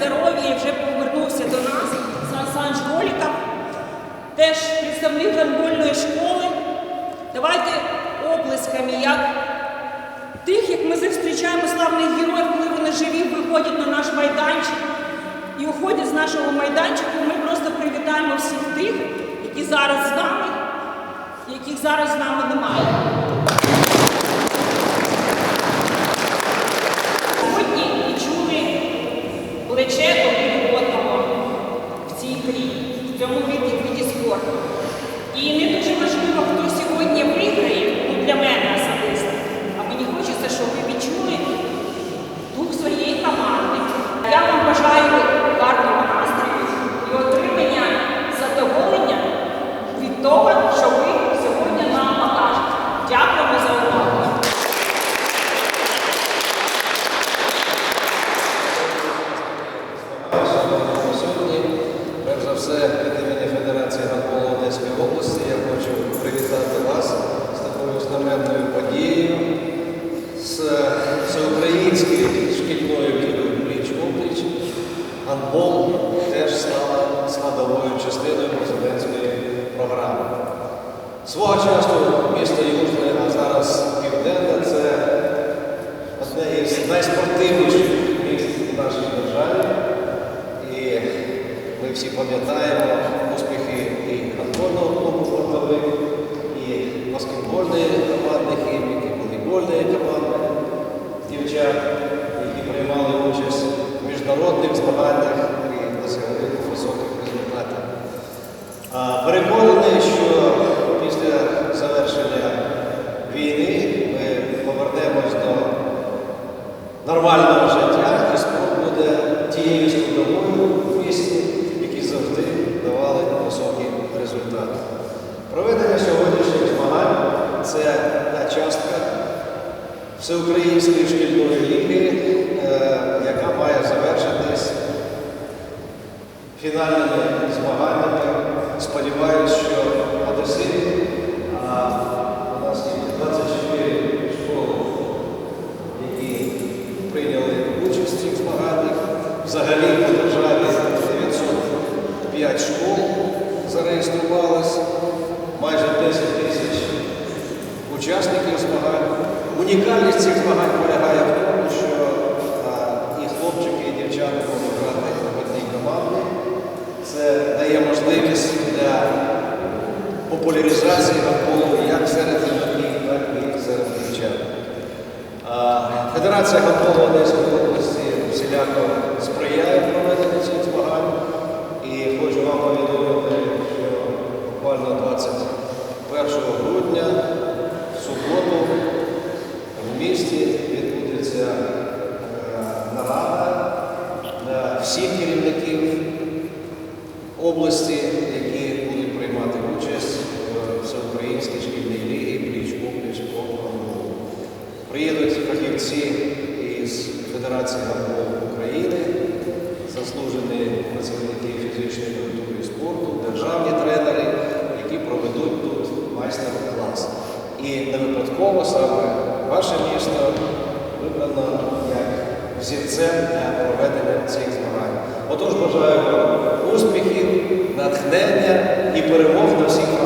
здоров'я і вже повернувся до нас. Сан Голіка, теж представник гандбольної школи. Давайте облисками, як тих, як ми зустрічаємо славних героїв, коли вони живі, виходять на наш майданчик і уходять з нашого майданчика, Ми просто привітаємо всіх тих, які зараз з нами, яких зараз з нами немає. баскетбольної команди хіміки, волейбольної команди дівчат, які приймали участь в міжнародних змаганнях і досягли високих результатів. Переконаний, що місті відбудеться е, нарада для всіх керівників області, які будуть приймати участь в всеукраїнській шкільній лігі пліч попліч по гандболу. Приїдуть фахівці із Федерації гандболу України, заслужені працівники фізичної культури і спорту, державні тренери, які проведуть тут майстер-клас. І не випадково саме ваше місто вибрано як зірцем для проведення цих змагань. Отож, бажаю вам успіхів, натхнення і перемог на всіх.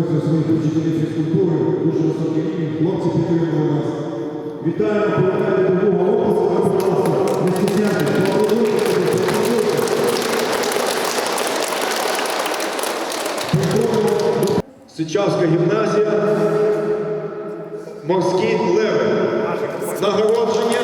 виховуються своїх вчителів фізкультури, дуже високий рівень, хлопці підтримували нас. Вітаємо, повертайте до Бога області, пожалуйста, не стісняйтесь. Сичавська гімназія, Морський леви. Нагородження.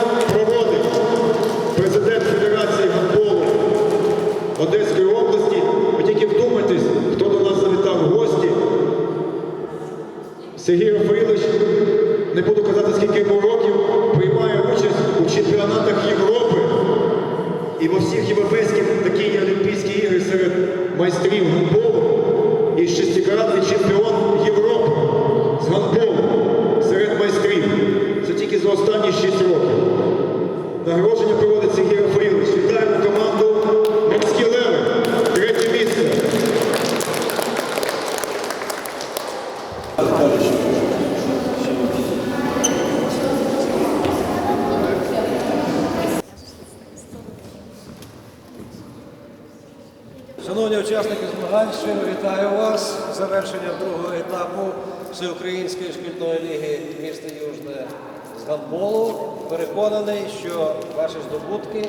Здобутки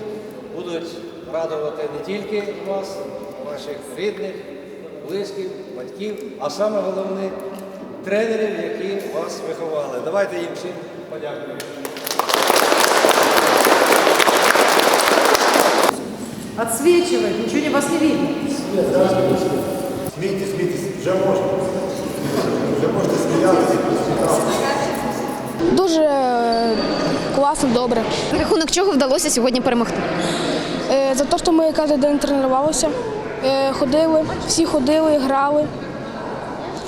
будуть радувати не тільки вас, ваших рідних, близьких, батьків, а саме головне тренерів, які вас виховали. Давайте їм всім подякуємо. Отсвечивает, ничего не вас не видно. Смійтесь, смійтесь, вже можна. Вже можете сміятися. Дуже класно, добре. За рахунок чого вдалося сьогодні перемогти? Е, За те, що ми кожен день тренувалися, е, ходили, всі ходили, грали.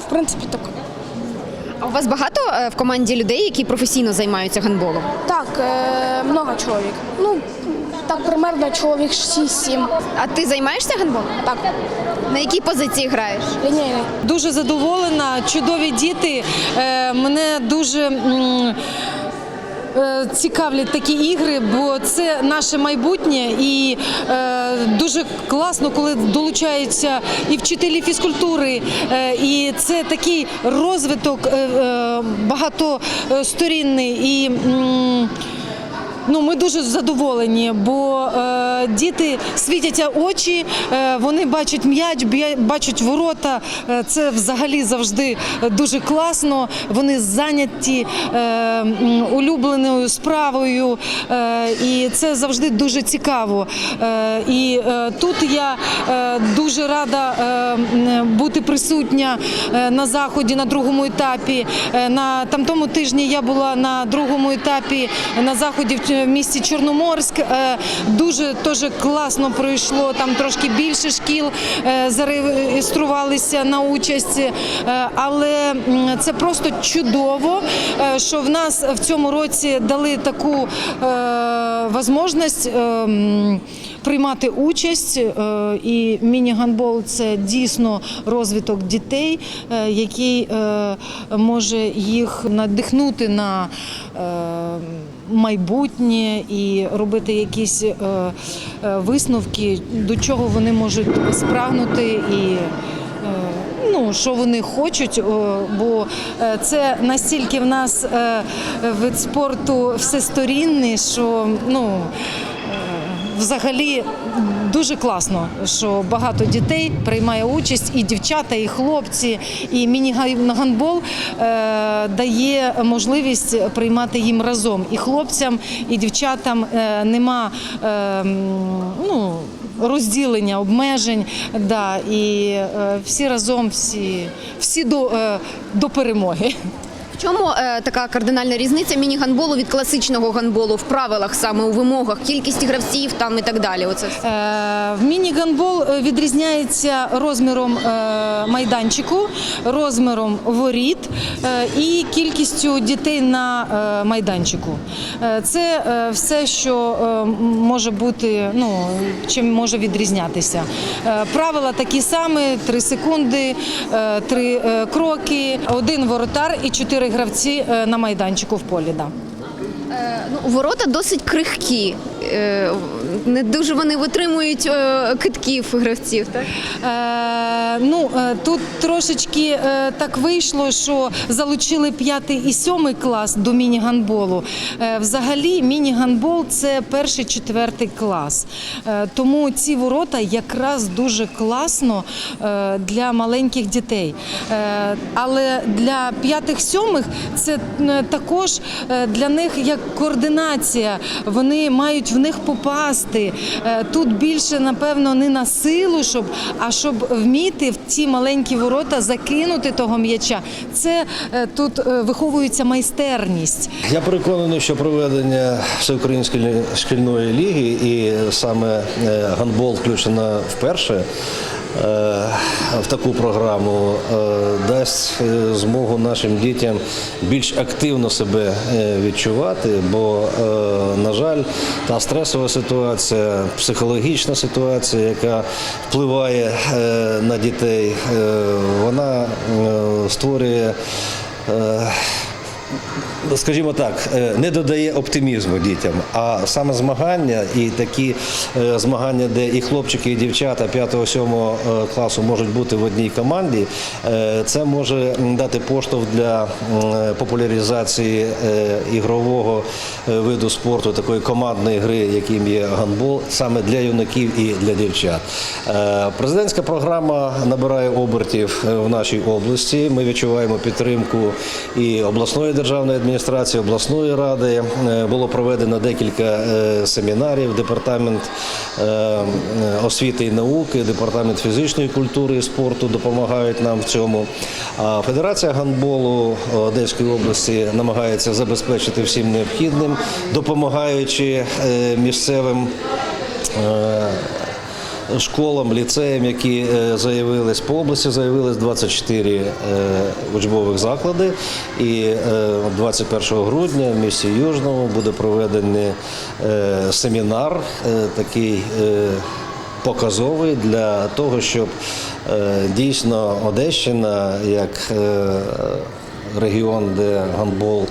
В принципі, так. А у вас багато е, в команді людей, які професійно займаються гандболом? Так, много чоловік. Ну, так примерно чоловік 6-7. А ти займаєшся гандболом? Так, На якій позиції граєш? лінійний. Дуже задоволена, чудові діти. Мене дуже цікавлять такі ігри, бо це наше майбутнє, і е, дуже класно, коли долучаються і вчителі фізкультури, е, і це такий розвиток е, е, багатосторінний. І, Ну, ми дуже задоволені, бо е, діти світяться очі, е, вони бачать м'яч, бачать ворота. Е, це взагалі завжди дуже класно. Вони зайняті е, улюбленою справою, е, і це завжди дуже цікаво. Е, і е, тут я е, дуже рада е, бути присутня е, на заході на другому етапі. Е, на там тому тижні я була на другому етапі на заході в в місті Чорноморськ. Е, Дуже теж класно пройшло. Там трошки більше шкіл е, зареєструвалися на участь. Е, Але це просто чудово, що в нас в цьому році дали таку можливість приймати участь. І міні-гандбол це дійсно розвиток дітей, який може їх надихнути на майбутнє і робити якісь е, е, висновки, до чого вони можуть спрагнути і. е, Ну, що вони хочуть, бо це настільки в нас вид спорту всесторінний, що ну взагалі дуже класно, що багато дітей приймає участь, і дівчата, і хлопці, і міні-гандбол е, дає можливість приймати їм разом. І хлопцям, і дівчатам е, нема е, ну, розділення, обмежень. Да, і всі разом, всі, всі до, до перемоги. Чому е, така кардинальна різниця міні-гандболу від класичного гандболу в правилах, саме у вимогах, кількість гравців там і так далі? Оце. Е, В міні-гандбол е, відрізняється розміром е, майданчику, розміром воріт е, і кількістю дітей на е, майданчику. Е, Це е, все, що е, може бути, ну чим може відрізнятися. Е, Правила такі самі: 3 секунди, 3 кроки, один воротар і 4 гравці е, на майданчику в полі. Да. Ну, ворота досить крихкі. Е, Не дуже вони витримують е, китків гравців. Так? Е, ну е, тут трошечки е, так вийшло, що залучили п'ятий і сьомий клас до міні-гандболу. Взагалі, міні-гандбол це перший четвертий клас. Тому ці ворота якраз дуже класно для маленьких дітей. Але для п'ятих-сьомих це також для них як координація. Вони мають в них попасти. Тут більше, напевно, не на силу, щоб, а щоб вміти в ці маленькі ворота закинути того м'яча. Це е, тут е, виховується майстерність. Я переконаний, що проведення всеукраїнської шкільної ліги і саме е, гандбол включено вперше в таку програму е, дасть е, змогу нашим дітям більш активно себе е, відчувати, бо, е, на жаль, та стресова ситуація, психологічна ситуація, яка впливає е, на дітей, е, вона е, створює. Е, скажімо так, е, не додає оптимізму дітям. А саме змагання і такі е, змагання, де і хлопчики, і дівчата 5-7 класу можуть бути в одній команді, е, це може дати поштовх для популяризації е, ігрового е, виду спорту, такої командної гри, яким є гандбол, саме для юнаків і для дівчат. Е, Президентська програма набирає обертів е, в нашій області. Ми відчуваємо підтримку і обласної державної адміністрації, обласної ради. Е, Було проведено декілька е, семінарів. Департамент е, освіти і науки, департамент фізичної культури і спорту допомагають нам в цьому. А Федерація гандболу Одеської області намагається забезпечити всім необхідним, допомагаючи місцевим. Е, школам, ліцеям, які е, заявились по області, заявились 24 е, учбових заклади. І е, 21 грудня в місті Южному буде проведений е, семінар, е, такий е, показовий для того, щоб е, дійсно Одещина як е, регіон, де гандбол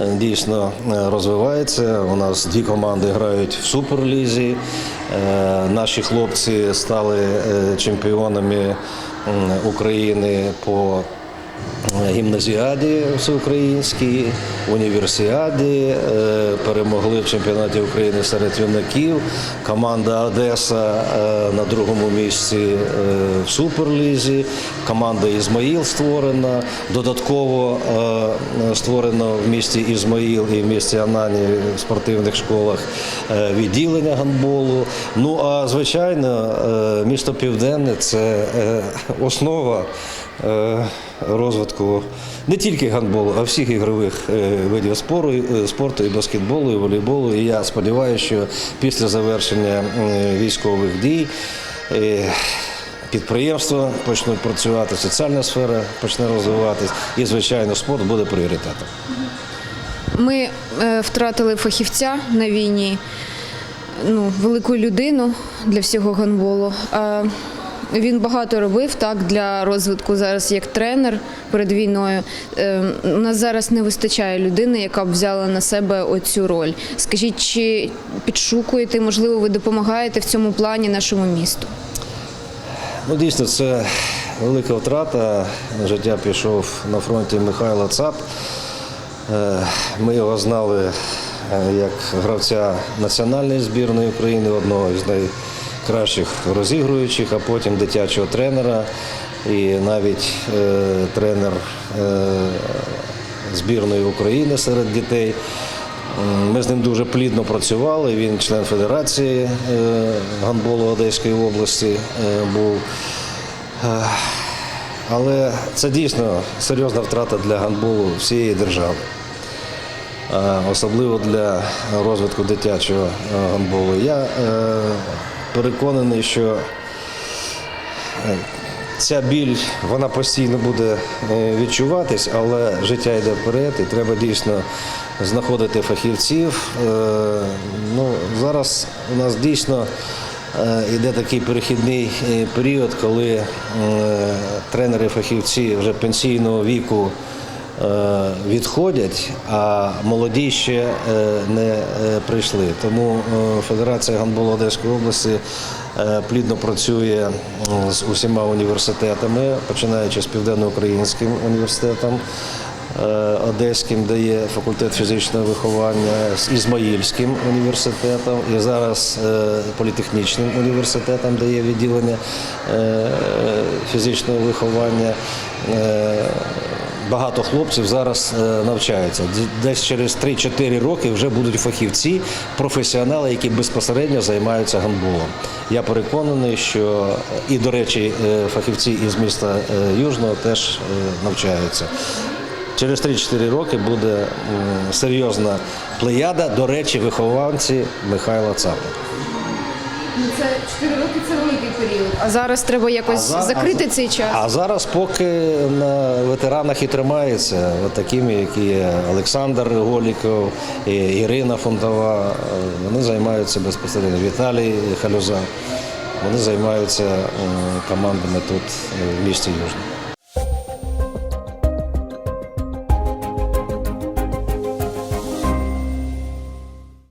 е, дійсно е, розвивається. У нас дві команди грають в суперлізі. Е, Наші хлопці стали чемпіонами України по гімназіаді всеукраїнській, універсіаді, е, перемогли в чемпіонаті України серед юнаків. Команда Одеса е, на другому місці е, в Суперлізі. Команда Ізмаїл створена. Додатково е, створено в місті Ізмаїл і в місті Анані в спортивних школах е, відділення гандболу. Ну а звичайно, е, місто Південне це е, основа е, розвитку не тільки гандболу, а всіх ігрових е, видів спору, е, спорту, і баскетболу, і волейболу. І я сподіваюся, що після завершення е, військових дій е, підприємства почнуть працювати, соціальна сфера почне розвиватись, і, звичайно, спорт буде пріоритетом. Ми е, втратили фахівця на війні, ну, велику людину для всього гандболу. Він багато робив так для розвитку зараз як тренер перед війною. Е, у нас зараз не вистачає людини, яка б взяла на себе оцю роль. Скажіть, чи підшукуєте, можливо, ви допомагаєте в цьому плані нашому місту? Ну, дійсно, це велика втрата. Життя пішов на фронті Михайло Цап. Е, Ми його знали е, як гравця національної збірної України, одного із найкращих розігруючих, а потім дитячого тренера і навіть е, тренер е, збірної України серед дітей. Ми з ним дуже плідно працювали. Він член Федерації е, гандболу Одеської області е, був. Е, Але це дійсно серйозна втрата для гандболу всієї держави. Е, Особливо для розвитку дитячого е, гандболу. Я переконаний, що е, Ця біль вона постійно буде е, відчуватись, але життя йде вперед, і треба дійсно знаходити фахівців. Е, Ну, зараз у нас дійсно йде такий перехідний період, коли тренери-фахівці вже пенсійного віку відходять, а молоді ще е, не е, прийшли. Тому е, Федерація гандболу Одеської області е, плідно працює з усіма університетами, починаючи з Південноукраїнським університетом. е, Одеським, де є факультет фізичного виховання, з Ізмаїльським університетом і зараз е, політехнічним університетом, де є відділення е, фізичного виховання. Е, Багато хлопців зараз е, навчаються. Десь через 3-4 роки вже будуть фахівці, професіонали, які безпосередньо займаються гандболом. Я переконаний, що і, до речі, е, фахівці із міста е, Южного теж е, навчаються. Через 3-4 роки буде серйозна плеяда, до речі, вихованці Михайла Цапа. Це 4 роки це великий період. А зараз треба якось за- закрити а- цей час. А зараз поки на ветеранах і тримається, от такими, які є Олександр Голіков, і Ірина Фонтова, е, вони займаються безпосередньо. Віталій Халюза. Вони займаються е, командами тут е, в місті Южне.